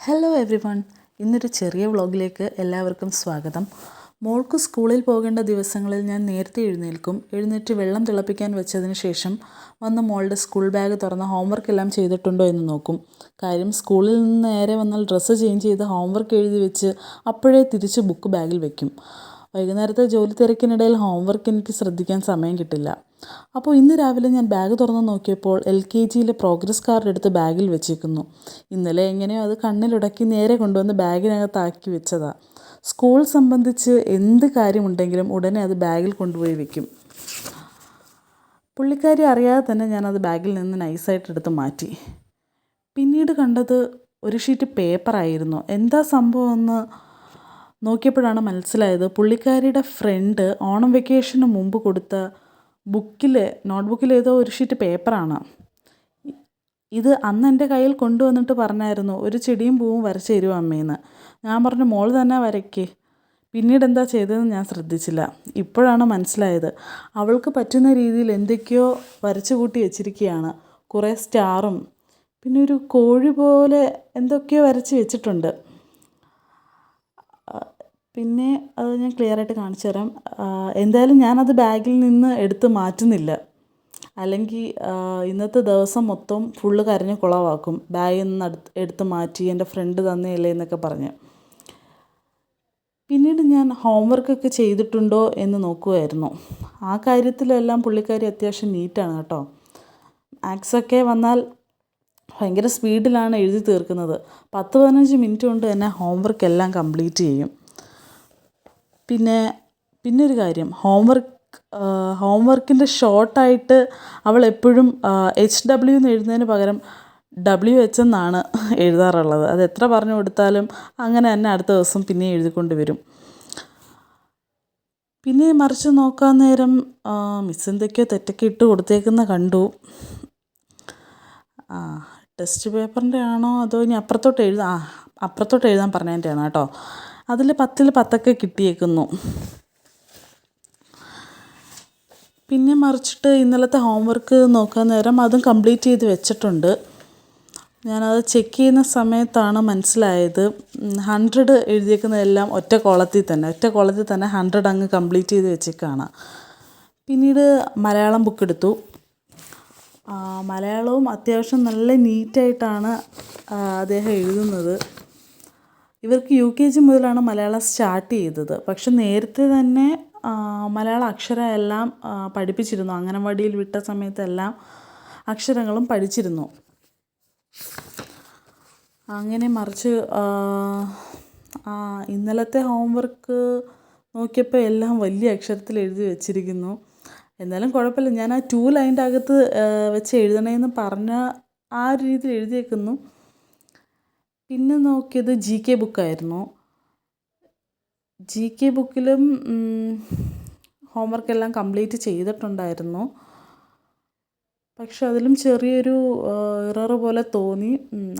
Hello every one ഇന്നൊരു ചെറിയ വ്ളോഗിലേക്ക് എല്ലാവർക്കും സ്വാഗതം. മോൾക്ക് സ്കൂളിൽ പോകേണ്ട ദിവസങ്ങളിൽ ഞാൻ നേരത്തെ എഴുന്നേൽക്കും. എഴുന്നേറ്റ് വെള്ളം തിളപ്പിക്കാൻ വെച്ചതിന് ശേഷം വന്ന് മോളുടെ സ്കൂൾ ബാഗ് തുറന്ന് ഹോംവർക്ക് എല്ലാം ചെയ്തിട്ടുണ്ടോ എന്ന് നോക്കും. കാര്യം സ്കൂളിൽ നിന്ന് നേരെ വന്നാൽ ഡ്രസ്സ് ചേഞ്ച് ചെയ്ത് ഹോംവർക്ക് എഴുതി വെച്ച് അപ്പോഴേ തിരിച്ച് ബുക്ക് ബാഗിൽ വെക്കും. വൈകുന്നേരത്തെ ജോലി തിരക്കിനിടയിൽ ഹോംവർക്ക് എനിക്ക് ശ്രദ്ധിക്കാൻ സമയം കിട്ടില്ല. അപ്പോൾ ഇന്ന് രാവിലെ ഞാൻ ബാഗ് തുറന്ന് നോക്കിയപ്പോൾ എൽ കെ ജിയിലെ പ്രോഗ്രസ് കാർഡ് എടുത്ത് ബാഗിൽ വെച്ചിരിക്കുന്നു. ഇന്നലെ എങ്ങനെയോ അത് കണ്ണിലുടക്കി നേരെ കൊണ്ടുവന്ന് ബാഗിനകത്താക്കി വെച്ചതാണ് സ്കൂൾ സംബന്ധിച്ച് എന്ത് കാര്യമുണ്ടെങ്കിലും ഉടനെ അത് ബാഗിൽ കൊണ്ടുപോയി വെക്കും. പുള്ളിക്കാരി അറിയാതെ തന്നെ ഞാനത് ബാഗിൽ നിന്ന് നൈസായിട്ട് എടുത്ത് മാറ്റി. പിന്നീട് കണ്ടത് ഒരു ഷീറ്റ് പേപ്പറായിരുന്നു എന്താ സംഭവം എന്ന് നോക്കിയപ്പോഴാണ് മനസ്സിലായത് പുള്ളിക്കാരിയുടെ ഫ്രണ്ട് ഓണം വെക്കേഷന് മുമ്പ് കൊടുത്ത ബുക്കിൽ നോട്ട്ബുക്കിൽ ഏതോ ഒരു ഷീറ്റ് പേപ്പറാണ്. ഇത് അന്ന് എന്റെ കയ്യിൽ കൊണ്ടുവന്നിട്ട് പറഞ്ഞായിരുന്നു ഒരു ചെടിയും പൂവും വരച്ച് തരുമോ അമ്മേന്ന്? ഞാൻ പറഞ്ഞു മോൾ തന്നെ വരയ്ക്ക്. പിന്നീട് എന്താ ചെയ്തതെന്ന് ഞാൻ ശ്രദ്ധിച്ചില്ല. ഇപ്പോഴാണ് മനസ്സിലായത്. അവൾക്ക് പറ്റുന്ന രീതിയിൽ എന്തൊക്കെയോ വരച്ചു കൂട്ടി വെച്ചിരിക്കുകയാണ്. കുറേ സ്റ്റാറും പിന്നെ ഒരു കോഴി പോലെ എന്തൊക്കെയോ വരച്ച് വെച്ചിട്ടുണ്ട്. പിന്നെ അത് ഞാൻ ക്ലിയർ ആയിട്ട് കാണിച്ചു തരാം. എന്തായാലും ഞാനത് ബാഗിൽ നിന്ന് എടുത്ത് മാറ്റുന്നില്ല. അല്ലെങ്കിൽ ഇന്നത്തെ ദിവസം മൊത്തം ഫുള്ള് കരഞ്ഞ് കുളവാക്കും. ബാഗിൽ നിന്ന് അടുത്ത് എടുത്ത് മാറ്റി എന്റെ ഫ്രണ്ട് തന്നെയല്ലേ എന്നൊക്കെ പറഞ്ഞ്. പിന്നീട് ഞാൻ ഹോംവർക്കൊക്കെ ചെയ്തിട്ടുണ്ടോ എന്ന് നോക്കുമായിരുന്നു ആ കാര്യത്തിലെല്ലാം പുള്ളിക്കാരി അത്യാവശ്യം നീറ്റാണ് കേട്ടോ. മാത്സൊക്കെ വന്നാൽ ഭയങ്കര സ്പീഡിലാണ് എഴുതി തീർക്കുന്നത്. പത്ത് പതിനഞ്ച് മിനിറ്റ് കൊണ്ട് തന്നെ ഹോംവർക്ക് എല്ലാം കംപ്ലീറ്റ് ചെയ്യും. പിന്നെ പിന്നെ ഒരു കാര്യം ഹോംവർക്ക് ഹോംവർക്കിന്റെ ഷോർട്ടായിട്ട് അവൾ എപ്പോഴും എച്ച് ഡബ്ല്യു എന്ന് എഴുതുന്നതിന് പകരം ഡബ്ല്യു എച്ച് എന്നാണ് എഴുതാറുള്ളത്. അത് എത്ര പറഞ്ഞു കൊടുത്താലും അങ്ങനെ തന്നെ അടുത്ത ദിവസം പിന്നെ എഴുതിക്കൊണ്ട് വരും. പിന്നെ മറിച്ച് നോക്കാൻ നേരം മിസ് എന്തൊക്കെയോ തെറ്റൊക്കെ ഇട്ട് കൊടുത്തേക്കുന്ന കണ്ടു. ആ ടെസ്റ്റ് പേപ്പറിന്റെ ആണോ അതോ ഇനി അപ്പുറത്തോട്ട് എഴുതാ അപ്പുറത്തോട്ട് എഴുതാൻ പറഞ്ഞതിന്റെ ആണോ കേട്ടോ. അതിൽ പത്തിൽ പത്തൊക്കെ കിട്ടിയേക്കുന്നു. പിന്നെ മറിച്ചിട്ട് ഇന്നലത്തെ ഹോംവർക്ക് നോക്കാൻ നേരം അതും കംപ്ലീറ്റ് ചെയ്ത് വെച്ചിട്ടുണ്ട്. ഞാനത് ചെക്ക് ചെയ്യുന്ന സമയത്താണ് മനസ്സിലായത്. ഹൺഡ്രഡ് എഴുതിയേക്കുന്നതെല്ലാം ഒറ്റ കോളത്തിൽ തന്നെ ഒറ്റ കോളത്തിൽ തന്നെ ഹൺഡ്രഡ് അങ്ങ് കംപ്ലീറ്റ് ചെയ്ത് വെച്ചേക്കാണ്. പിന്നീട് മലയാളം ബുക്ക് എടുത്തു. മലയാളവും അത്യാവശ്യം നല്ല നീറ്റായിട്ടാണ് അദ്ദേഹം എഴുതുന്നത്. ഇവർക്ക് യു കെ ജി മുതലാണ് മലയാളം സ്റ്റാർട്ട് ചെയ്തത്. പക്ഷെ നേരത്തെ തന്നെ മലയാള അക്ഷരം എല്ലാം പഠിപ്പിച്ചിരുന്നു. അംഗനവാടിയിൽ വിട്ട സമയത്തെല്ലാം അക്ഷരങ്ങളും പഠിച്ചിരുന്നു. അങ്ങനെ മറിച്ച് ഇന്നലത്തെ ഹോംവർക്ക് നോക്കിയപ്പോൾ എല്ലാം വലിയ അക്ഷരത്തിൽ എഴുതി വെച്ചിരിക്കുന്നു. എന്നാലും കുഴപ്പമില്ല. ഞാൻ ആ ടു ലൈന്റെ അകത്ത് വെച്ച് എഴുതണമെന്ന് പറഞ്ഞ ആ ഒരു രീതിയിൽ എഴുതിയേക്കുന്നു. പിന്നെ നോക്കിയത് ജി കെ ബുക്കായിരുന്നു. ജി കെ ബുക്കിലും ഹോംവർക്ക് എല്ലാം കംപ്ലീറ്റ് ചെയ്തിട്ടുണ്ടായിരുന്നു. പക്ഷെ അതിലും ചെറിയൊരു ഇറർ പോലെ തോന്നി.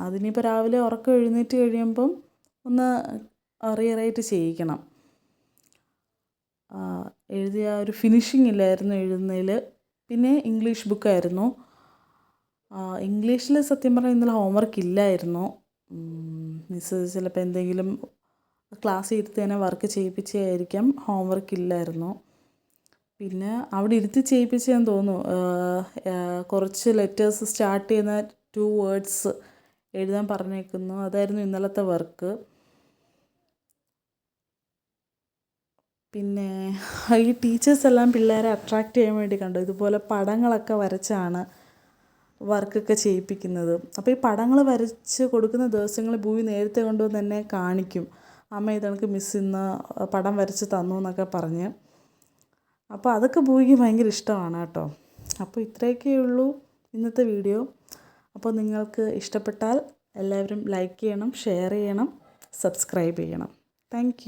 അതിനിപ്പോൾ രാവിലെ ഉറക്കം എഴുന്നേറ്റ് കഴിയുമ്പം ഒന്ന് റീറൈറ്റ് ചെയ്യിക്കണം. എഴുതിയ ഒരു ഫിനിഷിംഗ് ഇല്ലായിരുന്നു എഴുതുന്നതിൽ പിന്നെ ഇംഗ്ലീഷ് ബുക്കായിരുന്നു ഇംഗ്ലീഷിൽ സത്യം പറഞ്ഞാൽ ഇന്നലെ ഹോംവർക്ക് ഇല്ലായിരുന്നു. മിസ്സ് ചിലപ്പോൾ എന്തെങ്കിലും ക്ലാസ് ഇരുത്തി തന്നെ വർക്ക് ചെയ്യിപ്പിച്ചായിരിക്കാം ഹോംവർക്ക് ഇല്ലായിരുന്നു. പിന്നെ അവിടെ ഇരുത്തി ചെയ്യിപ്പിച്ചതെന്ന് തോന്നുന്നു. കുറച്ച് ലെറ്റേഴ്സ് സ്റ്റാർട്ട് ചെയ്യുന്ന ടു വേർഡ്സ് എഴുതാൻ പറഞ്ഞേക്കുന്നു. അതായിരുന്നു ഇന്നലത്തെ വർക്ക് പിന്നെ ഈ ടീച്ചേഴ്സ് എല്ലാം പിള്ളേരെ അട്രാക്റ്റ് ചെയ്യാൻ വേണ്ടി കണ്ടു. ഇതുപോലെ പടങ്ങളൊക്കെ വരച്ചാണ് വർക്കൊക്കെ ചെയ്യിപ്പിക്കുന്നത്. അപ്പോൾ ഈ പടങ്ങൾ വരച്ച് കൊടുക്കുന്ന ദിവസങ്ങളിൽ ഭൂമി നേരത്തെ കൊണ്ടുവന്ന് എന്നെ കാണിക്കും. അമ്മ ഇതെനിക്ക് മിസ് ഇന്ന് പടം വരച്ച് തന്നു എന്നൊക്കെ പറഞ്ഞ്. അപ്പോൾ അതൊക്കെ ഭൂമിക്ക് ഭയങ്കര ഇഷ്ടമാണ് കേട്ടോ. അപ്പോൾ ഇത്രയൊക്കെ ഉള്ളൂ ഇന്നത്തെ വീഡിയോ. അപ്പോൾ നിങ്ങൾക്ക് ഇഷ്ടപ്പെട്ടാൽ എല്ലാവരും ലൈക്ക് ചെയ്യണം ഷെയർ ചെയ്യണം സബ്സ്ക്രൈബ് ചെയ്യണം. താങ്ക്